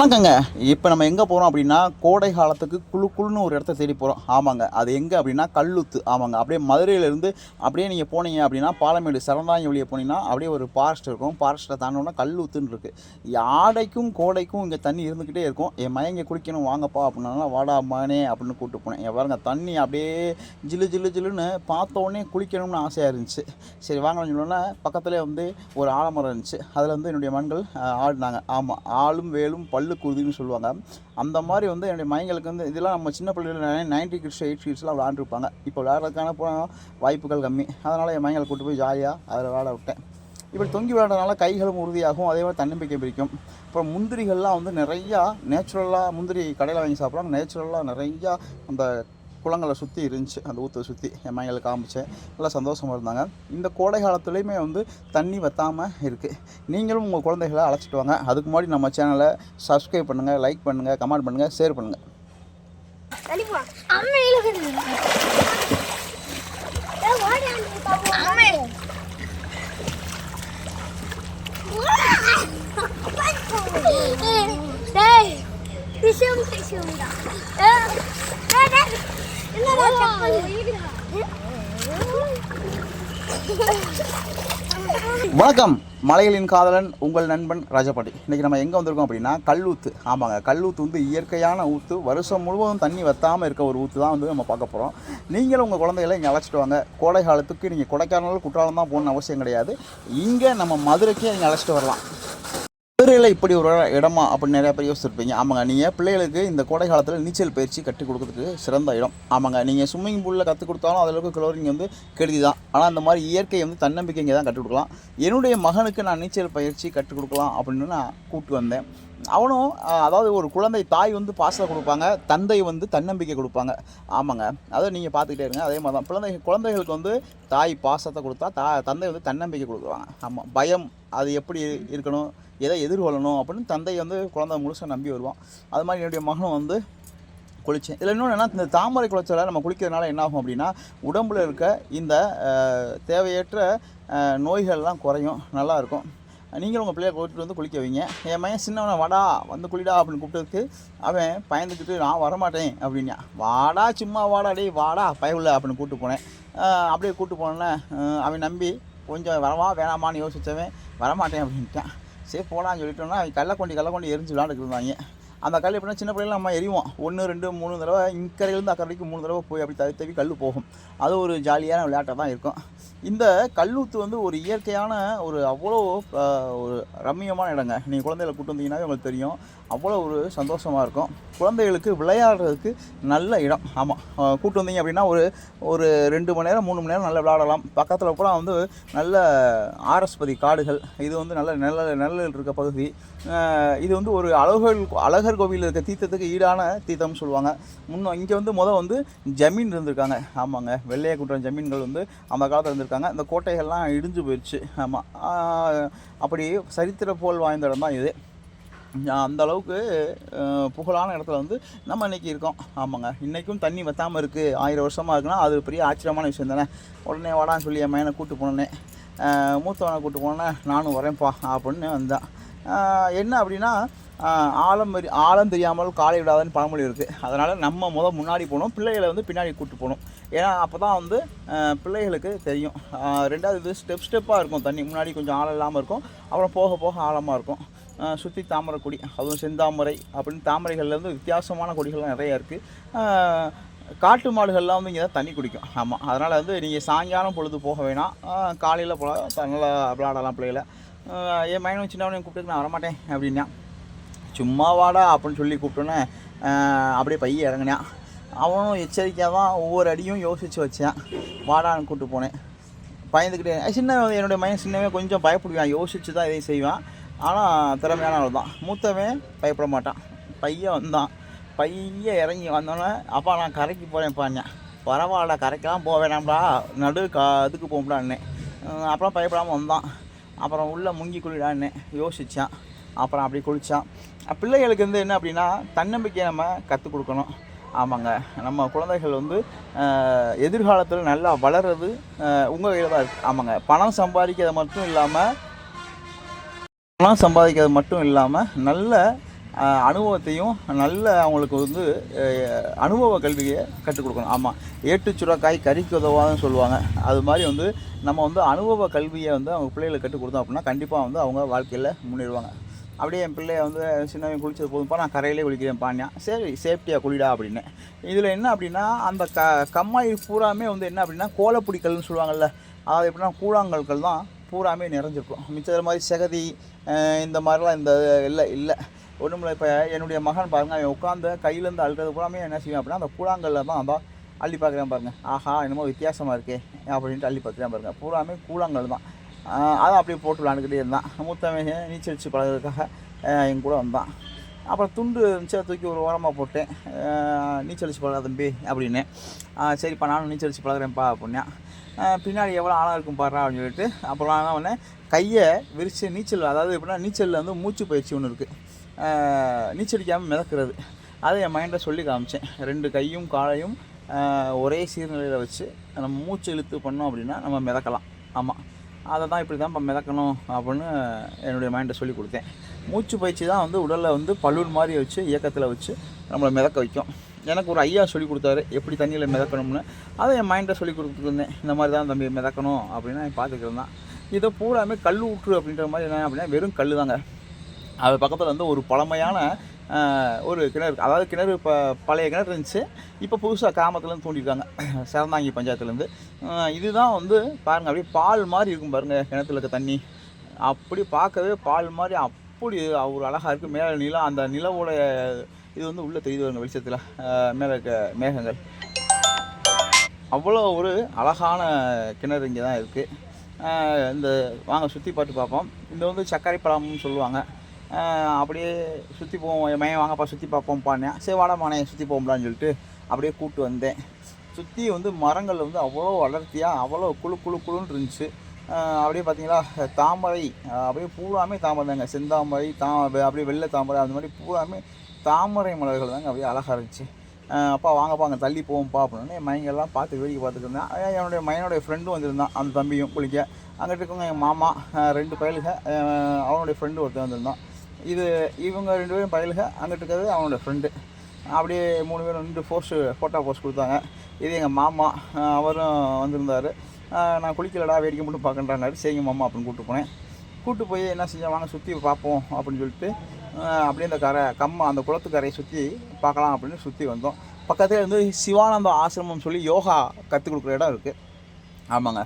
வணக்கங்க இப்போ நம்ம எங்கே போகிறோம் அப்படின்னா கோடை காலத்துக்கு குழு குழுன்னு ஒரு இடத்த தேடி போகிறோம் ஆமாங்க. அது எங்கே அப்படின்னா கல்லுத்து. ஆமாங்க. அப்படியே மதுரையிலேருந்து அப்படியே நீங்கள் போனீங்க அப்படின்னா பாலமேடு சரந்தாங்கி வழியே போனீங்கன்னா அப்படியே ஒரு ஃபாரஸ்ட் இருக்கும். ஃபாரஸ்ட்டை தாண்டோன்னா கல்லுத்துன்னு இருக்குது ஆடைக்கும் கோடைக்கும் இங்கே தண்ணி இருந்துக்கிட்டே இருக்கும். என் மயங்க இங்கே குளிக்கணும் வாங்கப்பா அப்படின்னா வாடா மகனே அப்படின்னு கூப்பிட்டு போனேன். என் பாருங்க தண்ணி அப்படியே ஜில்லு ஜில்லு ஜிலுன்னு பார்த்த உடனே குளிக்கணும்னு ஆசையாக இருந்துச்சு. சரி வாங்கணும்னு சொன்னோன்னே பக்கத்துலேயே வந்து ஒரு ஆலமரம் இருந்துச்சு. அதில் வந்து என்னுடைய மண்கள் ஆடினாங்க. ஆமாம் ஆளும் வேலும் பல்லு குருதின்னு சொல்லுவாங்க. அந்த மாதிரி வந்து என்னுடைய மைங்களுக்கு வந்து இதெல்லாம் நம்ம சின்ன பிள்ளைகள் நைன்டி கிட்ஸ் எயிட் கிட்ஸ்லாம் விளாண்டுருப்பாங்க. இப்போ விளையாடுறதுக்கான போனால் வாய்ப்புகள் கம்மி. அதனால் என் மைங்களை கூட்டு போய் ஜாலியாக அதில் விளாட விட்டேன். இப்படி தொங்கி விளையாடுறதுனால கைகளும் உறுதியாகும் அதே மாதிரி தன்னம்பிக்கை பிடிக்கும் அப்புறம் முந்திரிகள்லாம் வந்து நிறையா நேச்சுரலாக முந்திரி கடையில் வாங்கி சாப்பிட்றாங்க நேச்சுரலாக நிறையா அந்த குளங்களை சுற்றி இருந்துச்சு. அந்த ஊற்றை சுற்றி என் மைங்களை காமிச்சேன். நல்லா சந்தோஷமாக இருந்தாங்க. இந்த கோடை காலத்துலேயுமே வந்து தண்ணி வற்றாமல் இருக்குது நீங்களும் உங்கள் குழந்தைகளை அழைச்சிட்டு வாங்க. அதுக்கு முன்னாடி நம்ம சேனலை சப்ஸ்கிரைப் பண்ணுங்கள் லைக் பண்ணுங்கள் கமெண்ட் பண்ணுங்கள் ஷேர் பண்ணுங்கள் அம்மா அம்மா டேய் விஷயம் விஷயம்டா டேய் டேய் என்னடா வணக்கம். மலைகளின் காதலன் உங்கள் நண்பன் ராஜபாட்டி இன்றைக்கி நம்ம எங்கே வந்திருக்கோம் அப்படின்னா கல்லூத்து. ஆமாங்க கல்லூத்து வந்து இயற்கையான ஊத்து. வருஷம் முழுவதும் தண்ணி வற்றாமல் இருக்க ஒரு ஊற்று தான் வந்து நம்ம பார்க்க போகிறோம் நீங்களும் உங்கள் குழந்தைகளை இங்கே அழைச்சிட்டு வாங்க. கோடை காலத்துக்கு நீங்கள் கொடைக்கானல் குற்றாலம் தான் போகணும்னு அவசியம் கிடையாது. இங்கே நம்ம மதுரைக்கே நீங்கள் அழைச்சிட்டு வரலாம். மதுரையில் இப்படி ஒரு இடமா அப்படின்னு நிறைய பேர் யோசிச்சிருப்பீங்க. ஆமாங்க நீங்கள் பிள்ளைகளுக்கு இந்த கோடை காலத்தில் நீச்சல் பயிற்சி கற்றுக் கொடுக்கறதுக்கு சிறந்த இடம். ஆமாங்க நீங்கள் ஸ்விம்மிங் பூலில் கற்றுக் கொடுத்தாலும் அதில் குளோரிங் வந்து கெடுதி தான் ஆனால் அந்த மாதிரி இயற்கை வந்து தன்னம்பிக்கை இங்கே தான் கற்றுக் கொடுக்கலாம். என்னுடைய மகனுக்கு நான் நீச்சல் பயிற்சி கற்றுக் கொடுக்கலாம் அப்படின்னு நான் கூப்பிட்டு வந்தேன். அவனும் அதாவது ஒரு குழந்தை தாய் வந்து பாசத்தை கொடுப்பாங்க தந்தை வந்து தன்னம்பிக்கை கொடுப்பாங்க. ஆமாங்க. அதை நீங்கள் பார்த்துக்கிட்டே இருங்க. அதே மாதிரி தான் குழந்தை குழந்தைகளுக்கு வந்து தாய் பாசத்தை கொடுத்தா தா தந்தை வந்து தன்னம்பிக்கை கொடுக்குறாங்க ஆமாம் பயம் அது எப்படி இருக்கணும் எதை எதிர்கொள்ளணும் அப்படின்னு தந்தை வந்து குழந்தை முழுசாக நம்பி வருவான். அது மாதிரி என்னுடைய மகனும் வந்து குளித்தேன் இதில் இன்னொன்று என்ன இந்த தாமரை குளத்தில் நம்ம குளிக்கிறதுனால என்ன ஆகும் அப்படின்னா உடம்புல இருக்க இந்த தேவையற்ற நோய்கள்லாம் குறையும். நல்லாயிருக்கும் நீங்களும் உங்கள் பிள்ளைய கூட்டிட்டு வந்து குளிக்க வைங்க. என் மையன் சின்னவனை வாடா வந்து குளிடா அப்படின்னு கூப்பிட்டதுக்கு அவன் பயந்துக்கிட்டு நான் வரமாட்டேன் அப்படின்னா வாடா சும்மா வாடா டேய் வாடா பயவுல அப்படின்னு கூப்பிட்டு போனேன். அப்படியே கூப்பிட்டு போனேன்னே அவன் நம்பி கொஞ்சம் வரவா வேணாமான்னு யோசித்தவன் வரமாட்டேன் அப்படின்ட்டான். சரி போடான்னு சொல்லிட்டோன்னா அவன் கள்ளக்கொண்டி கள்ளக்கொண்டி எரிஞ்சு விளாண்டுட்டு இருந்தாங்க. அந்த கல் எப்படின்னா சின்ன பிள்ளைல நம்ம எரிவோம் ஒன்று ரெண்டு மூணு தடவை இக்கரையிலேருந்து அக்கறைக்கு மூணு தடவை போய் அப்படி தவி தவி கல் போகும். அது ஒரு ஜாலியான விளையாட்டாக தான் இருக்கும். இந்த கல்லூத்து வந்து ஒரு இயற்கையான ஒரு அவ்வளோ ஒரு ரம்மியமான இடங்க. நீங்கள் குழந்தைகளை கூட்டு வந்தீங்கன்னாவே உங்களுக்கு தெரியும். அவ்வளோ ஒரு சந்தோஷமாக இருக்கும். குழந்தைகளுக்கு விளையாடுறதுக்கு நல்ல இடம். ஆமாம் கூட்டு வந்தீங்க அப்படின்னா ஒரு ஒரு ரெண்டு மணி நேரம் மூணு மணி நேரம் நல்லா விளையாடலாம். பக்கத்தில் கூட வந்து நல்ல ஆரஸ்பதி காடுகள். இது வந்து நல்ல நல்ல நிழல் இருக்க பகுதி. இது வந்து ஒரு அழகர் அழகர் கோவிலில் இருக்க தீர்த்தத்துக்கு ஈடான தீர்த்தம்னு சொல்லுவாங்க. முன்ன இங்கே வந்து முதல் வந்து ஜமீன் இருந்திருக்காங்க. ஆமாங்க. வெள்ளையை குற்றம் ஜமீன்கள் வந்து அந்த காலத்தில் இருந்திருக்காங்க. இந்த கோட்டைகள்லாம் இடிஞ்சு போயிடுச்சு ஆமாம் அப்படி சரித்திர போல் வாய்ந்த இடம் தான் இது. அந்த அளவுக்கு புகழான இடத்துல வந்து நம்ம இன்னைக்கு இருக்கோம். ஆமாங்க. இன்றைக்கும் தண்ணி வற்றாமல் இருக்குது ஆயிரம் வருஷமாக இருக்குன்னா அது பெரிய ஆச்சரியமான விஷயம் தானே. உடனே வாடான்னு சொல்லி என் மயனை கூப்பிட்டு போனேன். மூத்தவனை கூப்பிட்டு போனேன். நானும் வரேன்ப்பா அப்படின்னு வந்தேன். என்ன அப்படின்னா ஆழம் அறி- ஆழம் தெரியாமல் காலை விடாதன்னு பழமொழி இருக்குது அதனால் நம்ம முத முன்னாடி போகணும் பிள்ளைகளை வந்து பின்னாடி கூப்பிட்டு போகணும் ஏன்னா அப்போ தான் வந்து பிள்ளைகளுக்கு தெரியும். ரெண்டாவது இது ஸ்டெப் ஸ்டெப்பாக இருக்கும். தண்ணி முன்னாடி கொஞ்சம் ஆழம் இல்லாமல் இருக்கும். அப்புறம் போக போக ஆழமாக இருக்கும். சுற்றி தாமரை கொடி அதுவும் செந்தாமரை அப்படின்னு தாமரைகள்லேருந்து வித்தியாசமான கொடிகள்லாம் நிறையா இருக்குது காட்டு மாடுகள்லாம் வந்து இங்கே தான் தண்ணி குடிக்கும். ஆமாம் அதனால் வந்து நீங்கள் சாயங்காலம் பொழுது போக வேணாம். காலையில் போகலாம் நல்லா விளாடலாம் பிள்ளைகளை. என் மைனும் சின்னவனையும் கூப்பிட்டு நான் வரமாட்டேன் அப்படின்னா சும்மா வாடா அப்படின்னு சொல்லி கூப்பிட்டோன்னே அப்படியே பைய இறங்கினான் அவனும் எச்சரிக்கையாக தான் ஒவ்வொரு அடியும் யோசித்து வச்சான். வாடான்னு கூப்பிட்டு போனேன். பயந்துக்கிட்டே சின்ன என்னுடைய மைண்ட் சின்னவே கொஞ்சம் பயப்படுவான் யோசித்து தான் இதையும் செய்வான். ஆனால் திறமையான ஆள் தான். மூத்தவன் பயப்பட மாட்டான். பையன் வந்தான். பையன் இறங்கி வந்தோடனே அப்பா நான் கரைக்கு போகிறேன் பாருங்க. பரவாயில்ல கரைக்கெல்லாம் போக வேணாம்டா. நடு கா இதுக்கு போகும்டான்னு. அப்புறம் பயப்படாமல் வந்தான். அப்புறம் உள்ளே முங்கி குளிடான்னு. யோசித்தான் அப்புறம் அப்படி குளித்தான் பிள்ளைகளுக்கு வந்து என்ன அப்படின்னா தன்னம்பிக்கையை நம்ம கற்றுக் கொடுக்கணும். ஆமாங்க. நம்ம குழந்தைகள் வந்து எதிர்காலத்தில் நல்லா வளர்றது உங்கள் கையில் தான் இருக்குது ஆமாங்க. பணம் சம்பாதிக்கிறது மட்டும் இல்லாமல் பணம் சம்பாதிக்கிறது மட்டும் இல்லாமல் நல்ல அனுபவத்தையும் நல்ல அவங்களுக்கு வந்து அனுபவ கல்வியை கற்றுக் கொடுக்கணும். ஆமாம் ஏட்டு சுரக்காய் கறிக்கு உதவாதுன்னு சொல்லுவாங்க. அது மாதிரி வந்து நம்ம வந்து அனுபவ கல்வியை வந்து அவங்க பிள்ளைகளுக்கு கற்றுக் கொடுத்தோம் அப்படின்னா கண்டிப்பாக வந்து அவங்க வாழ்க்கையில் முன்னேறுவாங்க. அப்படியே என் பிள்ளைய வந்து சின்னவன் குளிச்சது போதும்ப்பா நான் கரையிலே குளிக்கிறேன் பாண்டியா சரி சேஃப்டியாக குளிடா அப்படின்னு. இதில் என்ன அப்படின்னா அந்த க கம்மாய் பூராமே வந்து என்ன அப்படின்னா கோலப்பிடிக்கல்னு சொல்லுவாங்கள்ல அதாவது எப்படின்னா கூழாங்கற்கள் தான் பூராமே நிறைஞ்சிருக்கும். மிச்சது மாதிரி செகதி இந்த மாதிரிலாம் இந்த இல்லை இல்லை. ஒன்றும் இல்லை. இப்போ என்னுடைய மகன் பாருங்க அவன் உட்காந்து கையிலேருந்து அழுறது பூராமே என்ன செய்வான் அப்படின்னா அந்த கூழாங்கல்ல தான் அதான் அள்ளி பார்க்குறேன் பாருங்கள் ஆஹா என்னமோ வித்தியாசமாக இருக்கே அப்படின்ட்டு அள்ளி பார்க்குறேன் பாருங்கள் பூராமே கூழாங்கல் தான். அதை அப்படியே போட்டு விளாண்டுக்கிட்டே இருந்தான். மூத்தவன் நீச்சல் அடிச்சு பழகிறதுக்காக என் கூட வந்தான். அப்புறம் துண்டு இருந்துச்சு அதை தூக்கி ஒரு ஓரமாக போட்டேன். நீச்சல் அடிச்சு பழக தம்பி அப்படின்னு. சரிப்பா நானும் நீச்சல் அடிச்சு பழகுறேன்ப்பா அப்படின்னா. பின்னாடி எவ்வளோ ஆழம் இருக்கும் பாடுறா அப்படின்னு சொல்லிட்டு அப்புறம் என்ன பண்ணேன்? கையை விரித்து நீச்சல் அதாவது எப்படின்னா நீச்சலில் வந்து மூச்சு பயிற்சி ஒன்று இருக்குது நீச்சல் அடிக்காமல் மிதக்கிறது. அதை என் மைண்டை சொல்லி காமிச்சேன். ரெண்டு கையும் காலையும் ஒரே சீர்நிலையில் வச்சு நம்ம மூச்சு இழுத்து பண்ணோம் அப்படின்னா நம்ம மிதக்கலாம். ஆமாம் அதை தான் இப்படி தான் மிதக்கணும் அப்படின்னு என்னுடைய மைண்டை சொல்லி கொடுத்தேன். மூச்சு பயிற்சி தான் வந்து உடலை வந்து பலூன் மாதிரி வச்சு இயக்கத்தில் வச்சு நம்மளை மிதக்க வைக்கும். எனக்கு ஒரு ஐயா சொல்லி கொடுத்தாரு எப்படி தண்ணியில் மிதக்கணும்னு. அதை என் மைண்டை சொல்லி கொடுத்துருந்தேன். இந்த மாதிரி தான் தம்பி மிதக்கணும் அப்படின்னு நான் பார்த்துக்கிறேன் தான். இதை பூராமே கல் ஊற்று அப்படின்ற மாதிரி என்ன அப்படின்னா வெறும் கல் தாங்க அது பக்கத்தில் வந்து ஒரு பழமையான ஒரு கிணறு அதாவது கிணறு இப்போ பழைய கிணறு இருந்துச்சு. இப்போ புதுசாக கிராமத்துலேருந்து தூண்டிருக்காங்க சிறந்தாங்கி பஞ்சாயத்துலேருந்து இதுதான் வந்து பாருங்கள் அப்படியே பால் மாதிரி இருக்கும் பாருங்கள் கிணத்துல இருக்க தண்ணி. அப்படி பார்க்கவே பால் மாதிரி அப்படி ஒரு அழகாக இருக்குது மேலே நிலம் அந்த நிலவோட இது வந்து உள்ளே தெரியுது வருங்க வெளிச்சத்தில். மேலே இருக்க மேகங்கள். அவ்வளோ ஒரு அழகான கிணறு இங்கே தான் இருக்குது இந்த வாங்க சுற்றி பார்த்து பார்ப்போம். இந்த வந்து சர்க்கரை பழம்னு சொல்லுவாங்க. அப்படியே சுற்றி போவோம். என் மையன் வாங்கப்பா சுற்றி பார்ப்போம்ப்பானே சரி வாடா மானே சுற்றி போகலான்னு சொல்லிட்டு அப்படியே கூப்பிட்டு வந்தேன். சுற்றி வந்து மரங்கள் வந்து அவ்வளோ அடர்த்தியாக அவ்வளோ குழு குழு குழுன்னு இருந்துச்சு. அப்படியே பார்த்தீங்களா தாமரை அப்படியே பூராமே தாமரை தாங்க. செந்தாமரை தா அப்படியே வெள்ளை தாமரை அந்த மாதிரி பூராமே தாமரை மலர்கள் தாங்க அப்படியே அழகாக இருந்துச்சு. அப்பா வாங்கப்பா அங்கே தள்ளி போவோம்ப்பா அப்படின்னு என் மையங்கள்லாம் பார்த்து வேடிக்கை பார்த்துட்டு இருந்தேன். என்னுடைய மையனுடைய ஃப்ரெண்டும் வந்திருந்தான் அந்த தம்பியும் குளிக்க. அங்கிட்டு இருக்கவங்க என் மாமா ரெண்டு பயலுக அவனுடைய ஃப்ரெண்டு ஒருத்தன் வந்திருந்தான். இது இவங்க ரெண்டு பேரும் பயலுக அங்கிட்டு இருக்கிறது அவனோட ஃப்ரெண்டு அப்படியே மூணு பேரும் ரெண்டு போஸ்ட் ஃபோட்டோ போஸ்ட் கொடுத்தாங்க. இது எங்கள் மாமா அவரும் வந்திருந்தார். நான் குளிக்கலடா வேடிக்கை மட்டும் பார்க்கன்றாங்க சரிங்க மாமா அப்படின்னு கூப்பிட்டு போனேன். கூப்பிட்டு போய் என்ன செஞ்சேன் வாங்க சுற்றி பார்ப்போம் அப்படின்னு சொல்லிட்டு அப்படியே அந்த கரை கம்மா அந்த குளத்துக்கரையை சுற்றி பார்க்கலாம் அப்படின்னு சுற்றி வந்தோம். பக்கத்தில் வந்து சிவானந்த ஆசிரமம் சொல்லி யோகா கற்றுக் கொடுக்குற இடம் இருக்குது ஆமாங்க.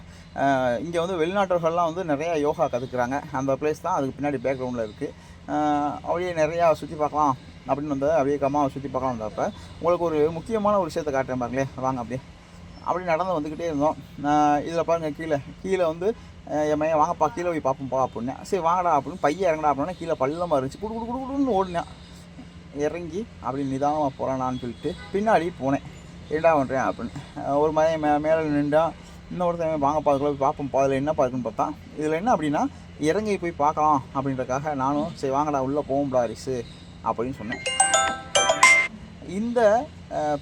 இங்கே வந்து வெளிநாட்டவர்கள்லாம் வந்து நிறையா யோகா கற்றுக்குறாங்க அந்த பிளேஸ் தான் அதுக்கு பின்னாடி பேக்ரவுண்டில் இருக்குது அப்படியே நிறையா சுற்றி பார்க்கலாம் அப்படின்னு வந்தது அப்படியே கம்மாவை சுற்றி பார்க்கலாம் வந்தப்ப உங்களுக்கு ஒரு முக்கியமான ஒரு விஷயத்தை காட்டுறேன் பாருங்களேன் வாங்க அப்படியே. அப்படி நடந்து வந்துக்கிட்டே இருந்தோம். இதில் பாருங்கள் கீழே. கீழே வந்து என் மையன் வாங்கப்பா கீழே போய் பார்ப்போம்ப்பா அப்படின்னேன் சரி வாங்கடா அப்படின்னு பையன் இறங்கடா அப்படின்னா கீழே பள்ளமாக இருந்துச்சு குடு குடு குடு குடுன்னு ஓடினேன். இறங்கி அப்படி நிதானமாக போகிறானான்னு சொல்லிட்டு பின்னாடி போனேன். என்னடா பண்ணுறேன் அப்படின்னு. ஒரு மாதிரி மே மேலே நின்றான். இன்னொருத்தன் வாங்க அதுக்குள்ள போய் பார்ப்போம் அதில் என்ன பார்க்குன்னு பார்த்தா இதில் என்ன அப்படின்னா இறங்கி போய் பார்க்கலாம் அப்படின்றக்காக நானும் சரி வாங்கடா உள்ளே போகும்டா ரிசு அப்படின்னு சொன்னேன். இந்த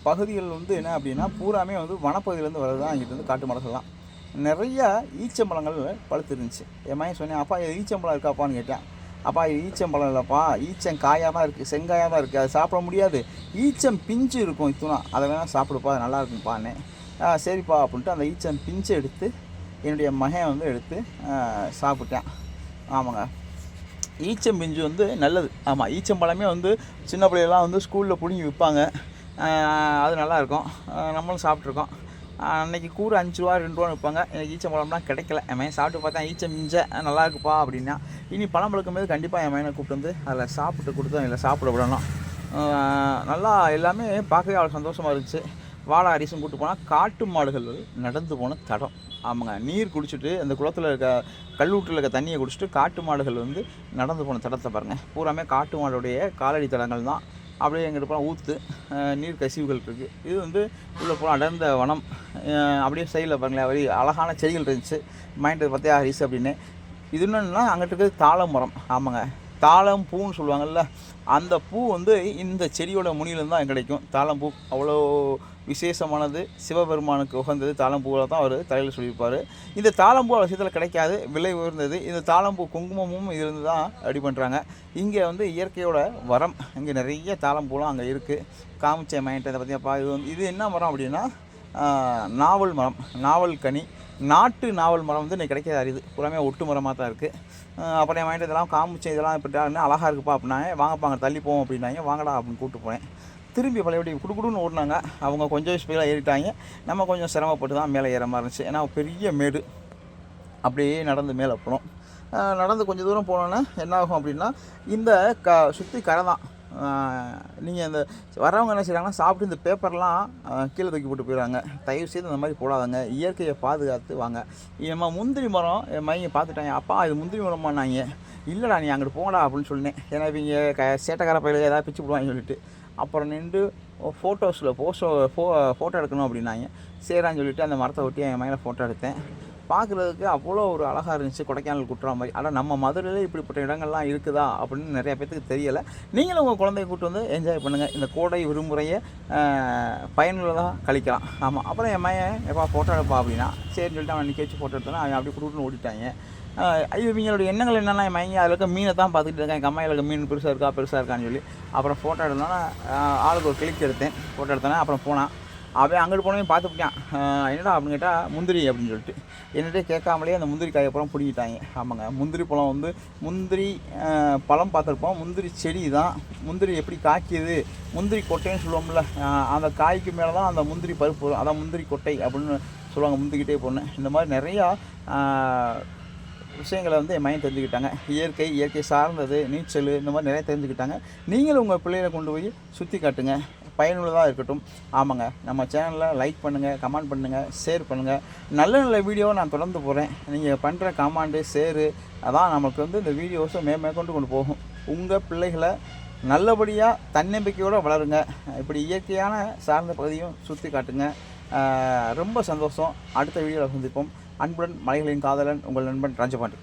பகுதிகள் வந்து என்ன அப்படின்னா பூராமே வந்து வனப்பகுதியிலேருந்து வர்றது தான் இங்கிட்டு வந்து காட்டு மரங்கள்லாம். நிறைய ஈச்சம்பழங்கள் பழுத்து இருந்துச்சு என் மாதிரி சொன்னேன் அப்பா இது ஈச்சம்பழம் இருக்காப்பான்னு கேட்டேன். அப்பா இது ஈச்சம்பழம் இல்லைப்பா. ஈச்சம் காயாக தான் இருக்குது செங்காயாக தான் இருக்குது அதை சாப்பிட முடியாது. ஈச்சம் பிஞ்சு இருக்கும் இத்துனா. அதை வேணால் சாப்பிடுப்பா அது நல்லா இருக்கும்ப்பான்னு சரிப்பா அப்படின்ட்டு அந்த ஈச்சன் பிஞ்சை எடுத்து என்னுடைய மகன் வந்து எடுத்து சாப்பிட்டேன். ஆமாங்க. ஈச்சம் பிஞ்சு வந்து நல்லது. ஆமாம் ஈச்சம்பழமே வந்து சின்ன பிள்ளையெல்லாம் வந்து ஸ்கூலில் பிடிங்கி விற்பாங்க. அது நல்லாயிருக்கும். நம்மளும் சாப்பிட்ருக்கோம். அன்னைக்கு கூறு அஞ்சு ரூபா ரெண்டு ரூபா விற்பாங்க. எனக்கு ஈச்சம்பழம்லாம் கிடைக்கல. என் மகன் சாப்பிட்டு பார்த்தேன் ஈச்சம் மிஞ்ச நல்லா இருக்குப்பா அப்படின்னா இனி பழம் பழுக்கும் போது கண்டிப்பாக என் மகனை கூப்பிட்டு வந்து அதில் சாப்பிட்டு கொடுத்து அதில் சாப்பிட விடணும். நல்லா எல்லாமே பார்க்கவே அவ்வளோ சந்தோஷமாக இருந்துச்சு. வாழை அரிசும் கூட்டு போனால் காட்டு மாடுகள் நடந்து போன தடம். ஆமாங்க நீர் குடிச்சிட்டு அந்த குளத்தில் இருக்க கல்லூட்டில் இருக்க தண்ணியை குடிச்சிட்டு காட்டு மாடுகள் வந்து நடந்து போன தடத்தை பாருங்கள் பூராமே காட்டு மாடுடைய காலடி தடங்கள் தான். அப்படியே எங்கிட்ட போனால் ஊற்று நீர் கசிவுகள் இருக்குது இது வந்து உள்ளே போனால் அடர்ந்த வனம். அப்படியே சைடில் பாருங்களேன் வரி அழகான செடிகள் இருந்துச்சு. மைண்டு பார்த்தியா ஹரிஸ் அப்படின்னு. இது என்னென்னா அங்கிட்ட இருக்கிறது தாழ மரம். ஆமாங்க தாளம் பூன்னு சொல்லுவாங்கல்ல அந்த பூ வந்து இந்த செடியோட முனியிலேருந்து தான் கிடைக்கும். தாளம்பூ அவ்வளோ விசேஷமானது சிவபெருமானுக்கு உகந்தது தாளம்பூவில் தான் அவர் தலையில் சொல்லியிருப்பார். இந்த தாளம்பூ விஷயத்தில் கிடைக்காது விலை உயர்ந்தது. இந்த தாளம்பூ குங்குமமும் இருந்து தான் ரெடி பண்ணுறாங்க இங்கே வந்து இயற்கையோட வரம் இங்கே நிறைய தாளம்பூலாம் அங்கே இருக்குது காமிச்ச மைண்ட் இதை பற்றியப்பா இது வந்து இது என்ன மரம் அப்படின்னா நாவல் மரம் நாவல் கனி. நாட்டு நாவல் மரம் வந்து இன்றைக்கி கிடைக்காது அரிது. புறமே ஒட்டு மரமாக தான் இருக்குது அப்புறம் என் மைண்ட் இதெல்லாம் காமிச்சேன் இதெல்லாம் இப்படி அழகாக இருக்குப்பா அப்படின்னாங்க. வாங்கப்பாங்க தள்ளி போவோம் அப்படின்னாங்க. வாங்கடா அப்படின்னு கூப்பிட்டு போனேன். திரும்பி பழையபடி குடுகுடுன்னு ஓடினாங்க அவங்க கொஞ்சம் ஸ்பீடாக ஏறிட்டாங்க. நம்ம கொஞ்சம் சிரமப்பட்டு தான் மேலே ஏற மாதிரி இருந்துச்சு. ஏன்னா பெரிய மேடு. அப்படியே நடந்து மேலே போனோம். நடந்து கொஞ்சம் தூரம் போனோன்னா என்ன ஆகும் அப்படின்னா இந்த க சுற்றி கரை தான். நீங்கள் இந்த வரவங்க என்ன செய்கிறாங்கன்னா சாப்பிட்டு இந்த பேப்பர்லாம் கீழே தூக்கி போட்டு போயிடுறாங்க. தயவு செய்து இந்த மாதிரி போடாதங்க. இயற்கையை பாதுகாத்து வாங்க. ஏம்மா முந்திரி மரம் என் மைங்க பார்த்துட்டாங்க. அப்பா இது முந்திரி மரமானாங்க. இல்லைடா நீ அங்கிட்டு போங்கடா அப்படின்னு சொன்னேன். ஏன்னா இவங்க க சேட்டைக்கார பயில ஏதாவது பிச்சு போடுவாங்க சொல்லிட்டு. அப்புறம் நின்று ஃபோட்டோஸில் போஸ்டோ ஃபோ ஃபோட்டோ எடுக்கணும் அப்படின்னாங்க. சரிடான்னு சொல்லிவிட்டு அந்த மரத்தை ஒட்டி என் மேலே ஃபோட்டோ எடுத்தேன். பார்க்குறதுக்கு அவ்வளோ ஒரு அழகாக இருந்துச்சு. கொடைக்கானல் குற்றம் மாதிரி. ஆனால் நம்ம மதுரையில் இப்படிப்பட்ட இடங்கள்லாம் இருக்குதா அப்படின்னு நிறைய பேத்துக்கு தெரியலை. நீங்களும் உங்கள் குழந்தைய கூட்டு வந்து என்ஜாய் பண்ணுங்கள் இந்த கோடை விடுமுறையை பயனுள்ளதாக கழிக்கலாம். ஆமாம் அப்புறம் என் மையன் எப்பா ஃபோட்டோ எடுப்பா அப்படின்னா சரின்னு சொல்லிட்டு அவன் நிற்க வச்சு ஃபோட்டோ எடுத்தோன்னா அவன் அப்படி கூட்டுன்னு ஓடிட்டாங்க. ஐயோ இவங்களோட எண்ணங்கள் என்னென்னா என் அதில் இருக்க மீனை தான் பார்த்துட்டு இருக்கேன். எங்கள் அம்மாயில் இருக்க மீன் பெருசாக இருக்கா பெருசாக இருக்கான்னு சொல்லி. அப்புறம் ஃபோட்டோ எடுத்தோன்னா ஆளுக்கு ஒரு கிளிக் எடுத்தேன். ஃபோட்டோ எடுத்தோன்னே அப்புறம் போனான். அவன் அங்கிட்டு போனவன் பார்த்து பிடிக்கான். என்னடா அப்படின்னு கேட்டால் முந்திரி அப்படின்னு சொல்லிட்டு. என்னட்டே கேட்காமலே அந்த முந்திரி காயை அப்புறம் பிடிக்கிட்டாங்க ஆமாங்க முந்திரி பழம் வந்து முந்திரி பழம் பார்த்துருப்போம். முந்திரி செடி தான். முந்திரி எப்படி காய்க்குது? முந்திரி கொட்டைன்னு சொல்லுவோம்ல அந்த காய்க்கு மேலே தான் அந்த முந்திரி பருப்பு வரும். அதான் முந்திரி கொட்டை அப்படின்னு சொல்லுவாங்க முந்திக்கிட்டே போன இந்த மாதிரி நிறையா விஷயங்களை வந்து என் மைண்ட் தெரிஞ்சுக்கிட்டாங்க. இயற்கை இயற்கை சார்ந்தது நீச்சல் இந்த மாதிரி நிறைய தெரிஞ்சுக்கிட்டாங்க. நீங்களும் உங்கள் பிள்ளைகளை கொண்டு போய் சுற்றி காட்டுங்க. பயனுள்ளதாக இருக்கட்டும். ஆமாங்க. நம்ம சேனலில் லைக் பண்ணுங்கள் கமெண்ட் பண்ணுங்கள் ஷேர் பண்ணுங்கள் நல்ல நல்ல வீடியோவை நான் தொடர்ந்து போகிறேன் நீங்கள் பண்ணுற கமாண்டு ஷேரு அதான் நமக்கு வந்து இந்த வீடியோஸை மே மேற்கொண்டு கொண்டு போகும். உங்கள் பிள்ளைகளை நல்லபடியாக தன்னம்பிக்கையோடு வளருங்க. இப்படி இயற்கையான சார்ந்த பகுதியும் சுற்றி காட்டுங்க. ரொம்ப சந்தோஷம். அடுத்த வீடியோவில் சந்திப்போம். அன்புடன் மலைகளின் காதலன் உங்கள் நண்பன் ராஜபாண்டி.